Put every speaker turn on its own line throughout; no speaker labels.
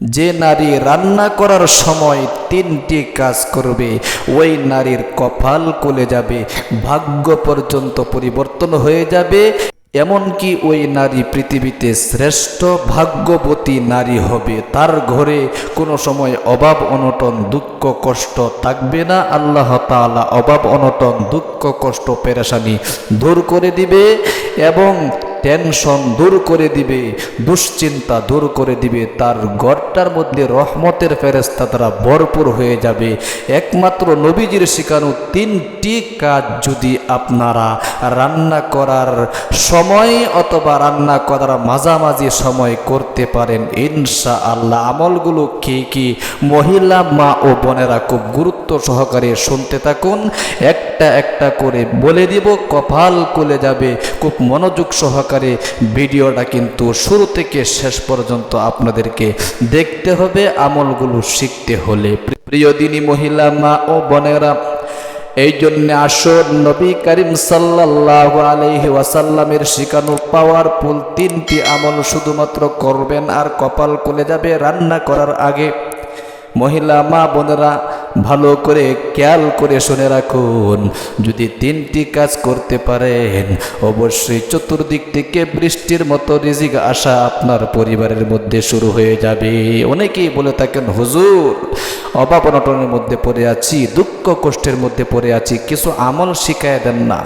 যে নারী রান্না করার সময় তিনটি কাজ করবে, ওই নারীর কপাল কলে যাবে, ভাগ্য পর্যন্ত পরিবর্তন হয়ে যাবে। এমনকি ওই নারী পৃথিবীতে শ্রেষ্ঠ ভাগ্যবতী নারী হবে। তার ঘরে কোনো সময় অভাব, অনটন, দুঃখ, কষ্ট থাকবে না। আল্লাহ তাআলা অভাব, অনটন, দুঃখ, কষ্ট, পেরেশানি দূর করে দিবে এবং টেনশন দূর করে দিবে, দুশ্চিন্তা দূর করে দিবে, তার ঘরটার মধ্যে রহমতের ফেরেস্তা দ্বারা ভরপুর হয়ে যাবে। একমাত্র নবীজির শিখানো তিনটি কাজ যদি আপনারা রান্না করার সময় অথবা রান্না করার মাঝামাঝি সময় করতে পারেন ইনশা আল্লাহ আমলগুলো কি কি? মহিলা, মা ও বোনেরা খুব গুরুত্ব সহকারে শুনতে থাকুন। একটা একটা করে বলে দিব, কপাল খুলে যাবে, খুব মনোযোগ সহকারে ভিডিওটা কিন্তু শুরু থেকে শেষ পর্যন্ত আপনাদেরকে দেখতে হবে, আমলগুলো শিখতে হলে। প্রিয় দিনী মহিলা, মা ও বোনেরা, এই জন্য আসর নবী করিম সাল্লাহ আলহি ওয়াসাল্লামের শিখানো পাওয়ারফুল তিনটি আমল শুধুমাত্র করবেন আর কপাল খুলে যাবে রান্না করার আগে। মহিলা, মা বোনেরা ভালো করে খেয়াল করে শুনে রাখুন। যদি তিনটি কাজ করতে পারেন, অবশ্যই চতুর্দিক থেকে বৃষ্টির মতো রিজিক আসা আপনার পরিবারের মধ্যে শুরু হয়ে যাবে। অনেকেই বলে থাকেন, হুজুর, অভাব অনটনের মধ্যে পড়ে আছি, দুঃখ কষ্টের মধ্যে পড়ে আছি, কিছু আমল শিখায় দেন না।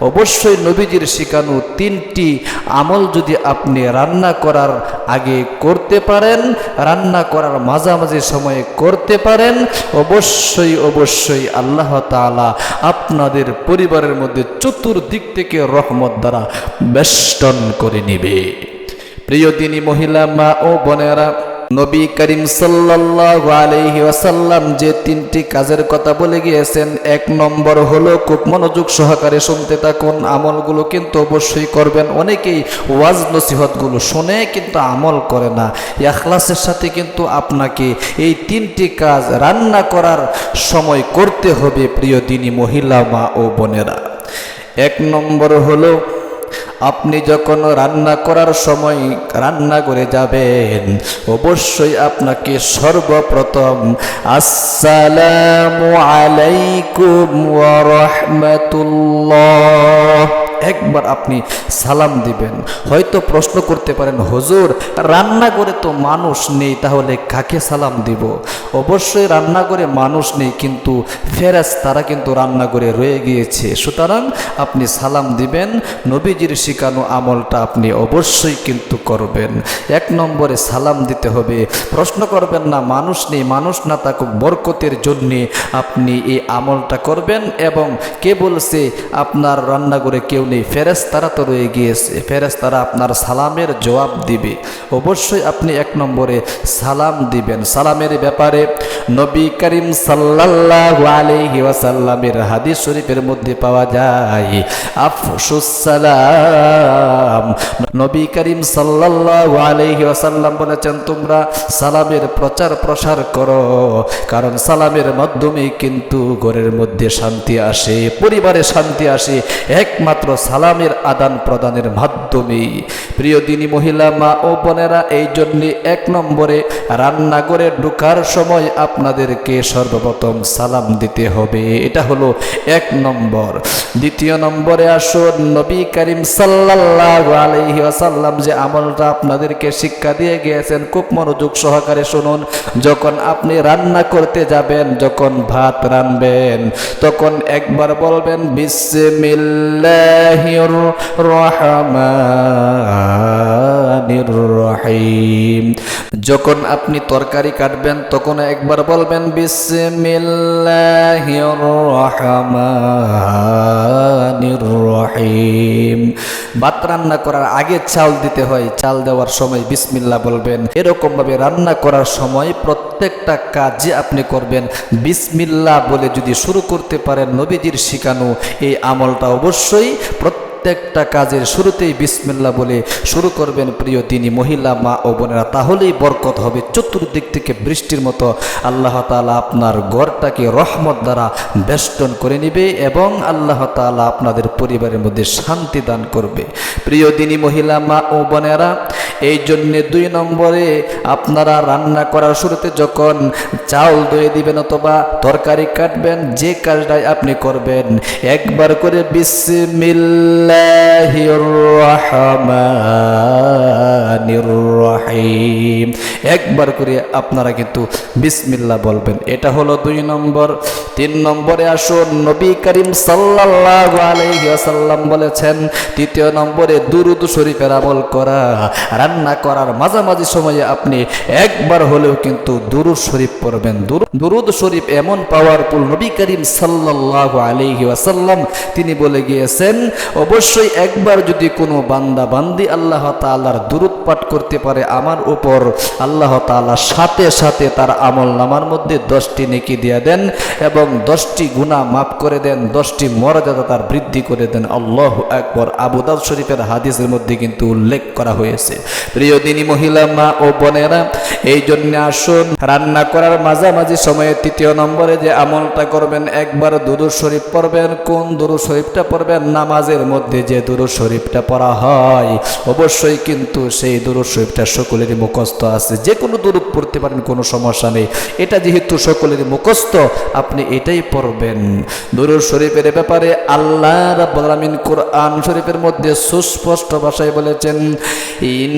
অবশ্যই নবীজির শিখানো তিনটি আমল যদি আপনি রান্না করার আগে করতে পারেন, রান্না করার মাঝামাঝি সময়ে করতে পারেন, অবশ্যই অবশ্যই অবশ্যই আল্লাহ তালা আপনাদের পরিবারের মধ্যে চতুর্দিক থেকে রহমত দ্বারা বেষ্টন করে নিবে। প্রিয় তিনি মহিলা, মা ও বোনেরা নবী করিম সাল্লাল্লাহু আলাইহি ওয়াসাল্লাম যে তিনটি কাজের কথা বলে গিয়েছেন, এক নম্বর হলো খুব মনোযোগ সহকারে শুনতে থাকুন, আমলগুলো কিন্তু অবশ্যই করবেন। অনেকেই ওয়াজ নসিহতগুলো শুনে কিন্তু আমল করে না। ইখলাসের সাথে কিন্তু আপনাকে এই তিনটি কাজ রান্না করার সময় করতে হবে, প্রিয় দিনী মহিলা মা ও বোনেরা। এক নম্বর হলো আপনি যখন রান্না করার সময় রান্না করে যাবেন, অবশ্যই আপনাকে সর্বপ্রথম আসসালামু আলাইকুম ওয়া রাহমাতুল্লাহ। একবার আপনি সালাম দিবেন। হয়তো প্রশ্ন করতে পারেন, হুজুর রান্নাঘরে তো মানুষ নেই, তাহলে কাকে সালাম দিব? অবশ্যই রান্নাঘরে মানুষ নেই, কিন্তু ফেরাজ তারা কিন্তু রান্নাঘরে রয়ে গিয়েছে। সুতরাং আপনি সালাম দিবেন, নবীজির শিখানো আমলটা আপনি অবশ্যই কিন্তু করবেন। এক নম্বরে সালাম দিতে হবে। প্রশ্ন করবেন না, মানুষ নেই, মানুষ না থাকুক, বরকতের জন্যে আপনি এই আমলটা করবেন এবং কে বলছে আপনার রান্নাঘরে কেউ নেই? ফেরেস তারা তো রয়ে গিয়েছে। ফেরেস তারা আপনার সালামের জবাব দিবে। অবশ্যই আপনি এক নম্বরে সালাম দিবেন। সালামের ব্যাপারে নবী করিম সাল্লাল্লাহু আলাইহি হাদিস শরীফের মধ্যে পাওয়া যায়, আফসুস সালাম। নবী করিম সাল্লাল্লাহু আলাইহি বলেছেন, তোমরা সালামের প্রচার প্রসার করো, কারণ সালামের মাধ্যমে কিন্তু ঘরের মধ্যে শান্তি আসে, পরিবারে শান্তি আসে। একমাত্র সালামের আদান প্রদানের মাধ্যমেই প্রিয় দিনী মহিলা, মা ও বোনেরা, এই জন্যে এক নম্বরে রান্নাঘরে ঢুকার সময় আপনাদেরকে সর্বপ্রথম সালাম দিতে হবে। এটা হলো এক নম্বর। দ্বিতীয় নম্বরে আসুন, নবী করিম সাল্লাল্লাহু আলাইহি ওয়াসাল্লাম যে আমলটা আপনাদেরকে শিক্ষা দিয়ে গিয়েছেন, খুব মনোযোগ সহকারে শুনুন। যখন আপনি রান্না করতে যাবেন, যখন ভাত রানবেন, তখন একবার বলবেন বিসমিল্লাহির রহিম যখন আপনি তরকারি কাটবেন, তখন একবার বলবেন, বিসমিল্লাহির রহিম। ভাত রান্না করার আগে চাল দিতে হয়। চাল দেওয়ার সময় বিসমিল্লাহ বলবেন। এরকম ভাবে রান্না করার সময় প্রত্যেকটা কাজে আপনি করবেন। বিসমিল্লাহ বলে যদি শুরু করতে পারেন নবীজির শিখানো, এই আমলটা অবশ্যই প্রত্যেক প্রত্যেকটা কাজের শুরুতেই বিসমিল্লা বলে শুরু করবেন প্রিয় দিনই মহিলা, মা ও বোনেরা। তাহলেই বরকত হবে। চতুর্দিক থেকে বৃষ্টির মতো আল্লাহ তালা আপনার গড়টাকে রহমত দ্বারা বেষ্টন করে নিবে এবং আল্লাহ তালা আপনাদের পরিবারের মধ্যে শান্তি দান করবে। প্রিয় দিনী মহিলা, মা ও বোনেরা এই জন্যে দুই নম্বরে আপনারা রান্না করার শুরুতে যখন চাউল ধুয়ে দিবেন অথবা তরকারি কাটবেন, যে কাজটাই আপনি করবেন, একবার করে রহিম একবার করে আপনারা কিন্তু বিসমিল্লাহ বলবেন। এটা হলো দুই নম্বর। তিন নম্বরে আসুন, নবী করিম সাল্লাল্লাহু আলাইহি ওয়াসাল্লাম বলেছেন, তৃতীয় নম্বরে দুরুদ শরীফের আমল করা। রান্না করার মাঝামাঝি সময়ে আপনি একবার হলেও কিন্তু দুরুদ শরীফ পড়বেন। দুরু- দুরুদ শরীফ এমন পাওয়ারফুল নবী করিম সাল্লাল্লাহু আলাইহি ওয়াসাল্লাম তিনি বলে গিয়েছেন, অবশ্যই একবার যদি কোনো বান্দা বান্দি আল্লাহ তাআলার দুরুদ পাঠ করতে পারে আমার উপর, আল্লাহ তাআলা সাথে সাথে তার আমল নামার মধ্যে দশটি নেকি দিয়ে দেন এবং দশটি গুণা মাফ করে দেন, দশটি মর্যাদা তার বৃদ্ধি করে দেন। আল্লাহ একবার আবুদাল শরীফের হাদিসের মধ্যে কিন্তু উল্লেখ করা হয়েছে। প্রিয় দিনী মহিলা, মা ও বোনেরা, এই জন্য আসুন, রান্না করার মাঝামাঝি সময়ে তৃতীয় নম্বরে যে আমলটা করবেন, একবার দুরুদ শরীফ পড়বেন, কোন দুরুদ শরীফটা পড়বেন? নামাজের মধ্যে যে দুরুদ শরীফটা পড়া হয়, অবশ্যই কিন্তু সেই দুরুদ শরীফটা সকলেরই মুখস্থ আছে। যে কোনো দুরুদ পড়তে পারেন, কোনো সমস্যা নেই। এটা যেহেতু সকলেরই মুখস্থ, আপনি এটাই পড়বেন। দুরুদ শরীফের ব্যাপারে আল্লাহ রাব্বুল আলামিন কোরআন শরীফের মধ্যে সুস্পষ্ট ভাষায় বলেছেন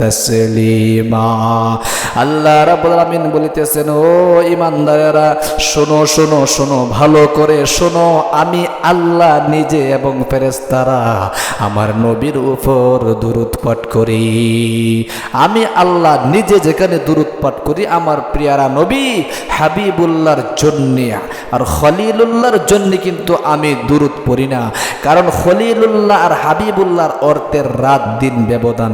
তাসলিমা আল্লাহ রাব্বুল আলামিন বলিতেছেন, ও ইমানদারেরা শোনো শোনো শোনো, ভালো করে শোনো, আমি আল্লাহ নিজে এবং ফেরেশতারা আমার নবীর উপর দুরুদ পাঠ করি। আমি আল্লাহ নিজে যেখানে দুরুদ পাঠ করি, আমার প্রিয়ারা নবী হাবিবুল্লাহর জন্যে আর খলিলুল্লাহর জন্য কিন্তু আমি দুরুদ পড়ি না। কারণ খলিলুল্লাহ আর হাবিবুল্লাহর অর্থের রাত দিন ব্যবধান।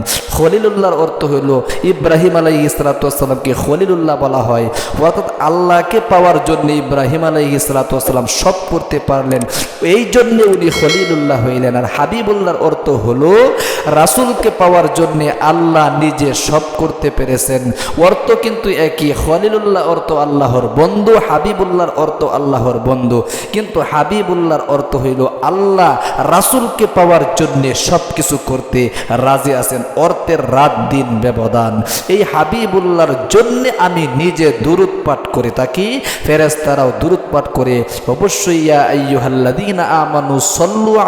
খলিলুল্লাহর অর্থ হইল ইব্রাহিম আলাই ইসলাতামকে খলিলুল্লাহ বলা হয়। অর্থাৎ আল্লাহকে পাওয়ার জন্য ইব্রাহিম আলাই ইসলাতাম সব করতে পারলেন। এই জন্য উনি খলিলুল্লাহ হইলেন। আর হাবিবুল্লাহর অর্থ হলো রাসুলকে পাওয়ার জন্য আল্লাহ নিজে সব করতে পেরেছেন। অর্থ কিন্তু একই। খলিলুল্লাহ অর্থ আল্লাহর বন্ধু, হাবিবুল্লাহর অর্থ আল্লাহর বন্ধু। কিন্তু হাবিবুল্লাহর অর্থ হইল আল্লাহ রাসুলকে পাওয়ার জন্য সব কিছু করতে রাজি আছেন। অর্থের রাত দিন ব্যবধান। এই হাবিবুল্লাহর জন্য আমি নিজে দুরুদ পাঠ করে থাকি। ফেরেস্তারাও দুরুদ পাঠ করে। অবশ্যই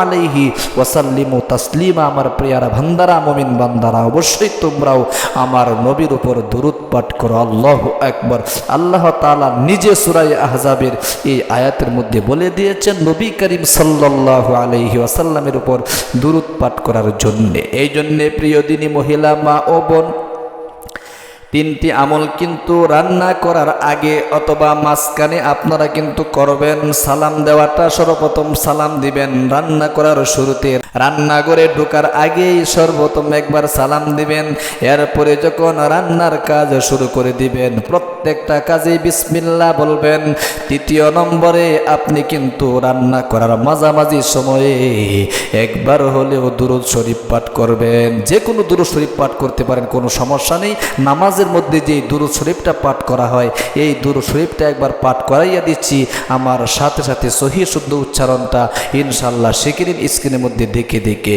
আলাইহি ওয়াসাল্লিমু তাসলিমা, আমার প্রিয়ারা ভান্দারা, মুমিন বান্দারা, অবশ্যই তোমরাও আমার নবীর উপর দুরুদ পাঠ করো। আল্লাহু আকবার। আল্লাহ তাআলা নিজে সূরা আহজাবের এই আয়াতের মধ্যে বলে দিয়েছেন, নবী করিম সাল্লাল্লাহু আলাইহি ওয়াসাল্লামের উপর দুরুদ পাঠ করার জন্য। এই জন্যে প্রিয় দিনী মহিলা ও বোন তিনটি আমল কিন্তু রান্না করার আগে অথবা মাঝখানে আপনারা কিন্তু করবেন, সালাম দেওয়াটা সর্বপ্রথম সালাম দিবেন, রান্না করার শুরুতে রান্নাঘরে ঢোকার আগেই সর্বপ্রথম একবার সালাম দিবেন, এরপরে যখন রান্নার কাজ শুরু করে দিবেন, প্রত্যেকটা কাজে বিসমিল্লা বলবেন। তৃতীয় নম্বরে আপনি কিন্তু রান্না করার মাঝামাঝি সময়ে একবার হলেও দুরুদ শরীফ পাঠ করবেন। যে কোনো দুরুদ শরীফ পাঠ করতে পারেন, কোনো সমস্যা নেই। নামাজের মধ্যে যে দুরুদ শরীফটা পাঠ করা হয়, এই দুরুদ শরীফটা একবার পাঠ করাইয়া দিচ্ছি। আমার সাথে সাথে সহি শুদ্ধ উচ্চারণটা ইনশাল্লাহ শিখিরিন স্ক্রিনের মধ্যে দেখে দেখে।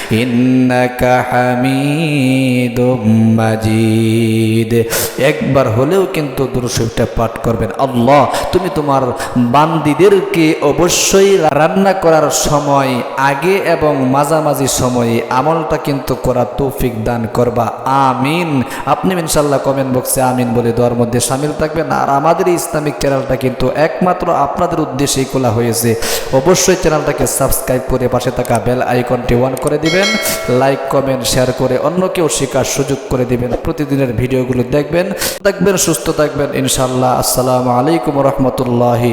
মাজিদ। একবার হলেও কিন্তু দুরুশরীফটা পাঠ করবেন। আল্লাহ, তুমি তোমার বান্দিদেরকে অবশ্যই রান্না করার সময়, আগে এবং মাঝামাঝি সময়ে আমলটা কিন্তু করা তৌফিক দান করবা। আমিন। আপনি ইনশাল্লাহ কমেন্ট বক্সে আমিন বলে দেওয়ার মধ্যে সামিল থাকবেন। আর আমাদের ইসলামিক চ্যানেলটা কিন্তু একমাত্র আপনাদের উদ্দেশ্যেই খোলা হয়েছে। অবশ্যই চ্যানেলটাকে সাবস্ক্রাইব করে পাশে থাকা বেল আইকনটি অন করে দিবেন। দিবেন লাইক কমেন্ট শেয়ার করে অন্যকেও শেখার সুযোগ করে দেবেন। প্রতিদিনের ভিডিওগুলো দেখবেন দেখবেন সুস্থ থাকবেন ইনশাল্লাহ আসসালামু আলাইকুম রহমতুল্লাহি